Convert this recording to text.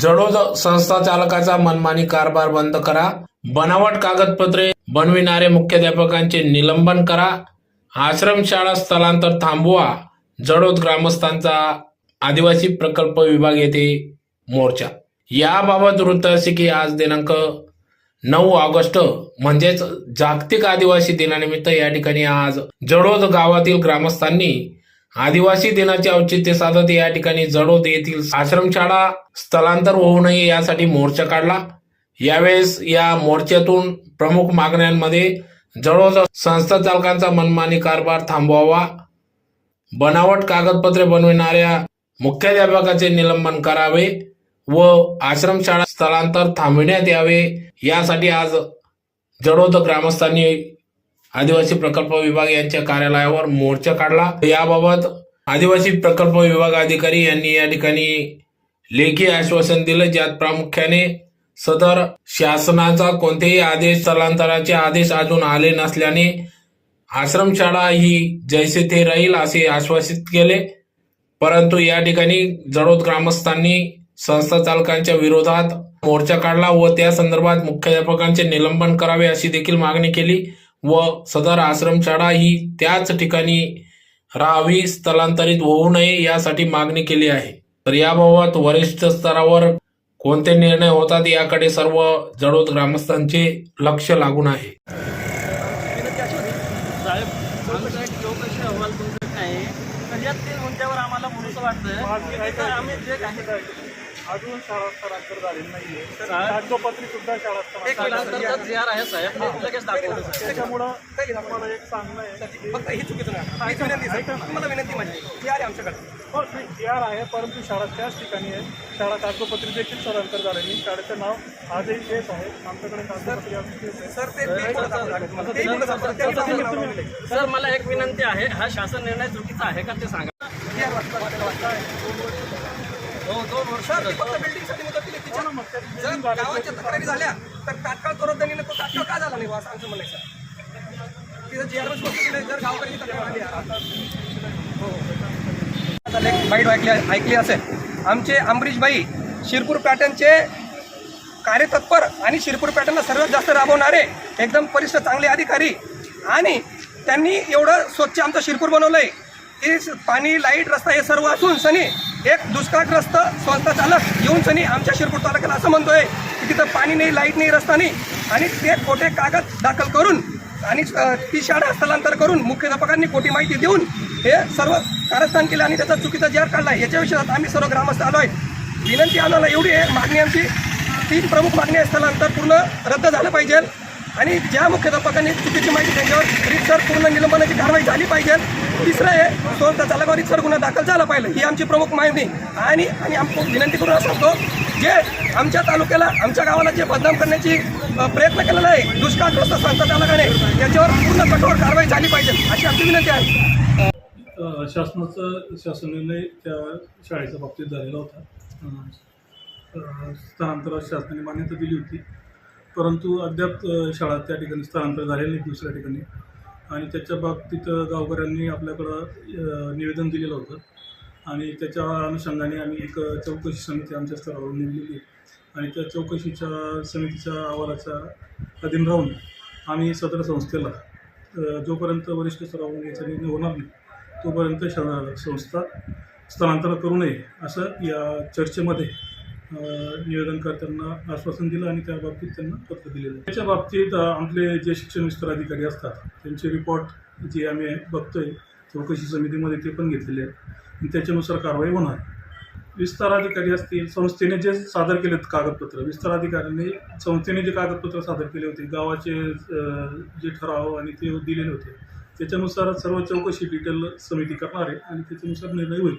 जडोद संस्था चालकाचा मनमानी कारभार बंद करा. बनावट कागदपत्रे बनविणारे मुख्याध्यापकांचे निलंबन करा. आश्रमशाळा स्थलांतर थांबवा. जडोद ग्रामस्थांचा आदिवासी प्रकल्प विभाग येथे मोर्चा. याबाबत वृत्त असे की आज दिनांक नऊ ऑगस्ट म्हणजेच जागतिक आदिवासी दिनानिमित्त या ठिकाणी आज जडोद गावातील ग्रामस्थांनी आदिवासी दिनाचे औचित्य साधत या ठिकाणी जडोद येथील आश्रमशाळा स्थलांतर होऊ नये यासाठी मोर्चा काढला. यावेळेस या मोर्चातून प्रमुख मागण्यांमध्ये जडोद संस्था चालकांचा मनमानी कारभार थांबवावा बनावट कागदपत्रे बनविणाऱ्या मुख्याध्यापकाचे निलंबन करावे व आश्रमशाळा स्थलांतर थांबविण्यात यावे. यासाठी आज जडोद ग्रामस्थांनी आदिवासी प्रकल्प विभाग यांच्या कार्यालयावर मोर्चा काढला. याबाबत आदिवासी प्रकल्प विभाग अधिकारी यांनी या ठिकाणी लेखी आश्वासन दिलं. ज्यात प्रामुख्याने सदर शासनाचा कोणतेही आदेश स्थलांतराचे आदेश अजून आले नसल्याने आश्रमशाळा ही जैसे थे राहील असे आश्वासित केले. परंतु या ठिकाणी जडोद ग्रामस्थांनी संस्था चालकांच्या विरोधात मोर्चा काढला व त्या संदर्भात मुख्याध्यापकांचे निलंबन करावे अशी देखील मागणी केली. व सदर आश्रमशाळा ही त्याच ठिकाणी राहावी स्थलांतरित होऊ नये यासाठी मागणी केली आहे. तर याबाबत वरिष्ठ स्तरावर कोणते निर्णय होतात याकडे सर्व जडोद ग्रामस्थांचे लक्ष लागून आहे. आम्हाला वाटतं तर जे अजून शाळा स्थलांतर झालेली नाहीये. साहेब. कागदोपत्री सुद्धा शाळा स्थलांतर जी आहे. त्याच्यामुळं मला एक सांगणं आहे फक्त ही चुकीचं नाही विनंती. तुम्हाला विनंती माझी ही आहे आमच्याकडे. हो नाही आहे परंतु शाळा त्याच ठिकाणी आहे. शाळा कागदोपत्री देखील स्थलांतर झालेली शाळेचं नाव आजही तेच आहे. आमच्याकडे कागदोपत्री. सर मला एक विनंती आहे. हा शासन निर्णय चुकीचा आहे का ते सांगा. ही आहे. हो दोन वर्ष. सर ती फक्त बिल्डिंगसाठी मुदत दिली तिच्या जर गावाच्या तक्रारी झाल्या तर तात्काळ तोरदनीनं तो तात्काळ का झाला नाही आमचं आहे सर? तिथं जी आर स्पष्ट केलं जर गावकरी तक्रार आली आहे. आता लेख बाईट ऐकली ऐकली असेल. आमचे अमरीशबाई शिरपूर पॅटर्नचे कार्यतत्पर आणि शिरपूर पॅटर्नला सर्वात जास्त राबवणारे एकदम परिष्ठ चांगले अधिकारी. आणि त्यांनी एवढं स्वच्छ आमचं शिरपूर बनवलंय. की स- पाणी लाइट रस्ता हे सर्व असून सनी एक दुष्काळग्रस्त संस्था चालक येऊन सनी आमच्या शिरपूर तालुक्याला असं म्हणतोय की तिथं पाणी नाही लाइट नाही रस्ता नाही. आणि ते खोटे कागद दाखल करून आणि ती शाळा स्थलांतर करून मुख्याध्यापकांनी खोटी माहिती देऊन हे सर्व कारस्थान केलं आणि त्याचा चुकीचा जार काढला. याच्या विषयात आम्ही सर्व ग्रामस्थ आलो आहे विनंती आम्हाला एवढी आहे मागणी आमची तीन प्रमुख मागणी आहे स्थलांतर पूर्ण रद्द झालं पाहिजे. आणि ज्या मुख्याध्यापकांनी चुकीची माहिती त्यांच्यावर रितसर पूर्ण निलंबनाची कारवाई झाली पाहिजे. तिसरं आहे दोन चालकावर रितसर गुन्हा दाखल झाला पाहिजे. ही आमची प्रमुख मागणी. आणि आणि आम्ही विनंती करून असं सांगतो जे आमच्या तालुक्याला आमच्या गावाला जे बदनाम करण्याची प्रयत्न केलेला आहे दुष्काळग्रस्त संस्था चालकाने त्याच्यावर पूर्ण कठोर कारवाई झाली पाहिजे अशी आमची विनंती आहे. शासनाचं शासन निर्णय त्या शाळेच्या बाबतीत झालेला होता. अ, शासनाने मान्यता दिली होती. परंतु अद्याप शाळा त्या ठिकाणी स्थलांतर झालेली नाही दुसऱ्या ठिकाणी. आणि त्याच्या बाबतीत गावकऱ्यांनी आपल्याकडं निवेदन दिलेलं होतं. आणि त्याच्या अनुषंगाने आम्ही एक चौकशी समिती आमच्या स्तरावर नेमलेली आणि त्या चौकशीच्या समितीच्या अहवालाच्या अधीन राहून आम्ही सदर संस्थेला जोपर्यंत वरिष्ठ स्तरावरून याचा निर्णय होणार नाही तोपर्यंत शाळा संस्था स्थलांतर करू नये असं या चर्चेमध्ये निवेदन करताना आश्वासन दिलं आणि त्या बाबतीत त्यांना पत्र दिलेलं. त्याच्या बाबतीत आपले जे शिक्षण विस्तार अधिकारी असतात त्यांचे रिपोर्ट जे आम्ही बघतोय चौकशी समितीमध्ये ते पण घेतलेले आहेत. त्याच्यानुसार कारवाई होणार. विस्तार अधिकारी असतील संस्थेने जे सादर केले कागदपत्र विस्तार अधिकाऱ्यांनी संस्थेने जे कागदपत्र सादर केले होते गावाचे जे ठराव आणि ते दिलेले होते त्याच्यानुसार सर्व चौकशी डिटेल समिती करणार आहे आणि त्याच्यानुसार निर्णय होईल.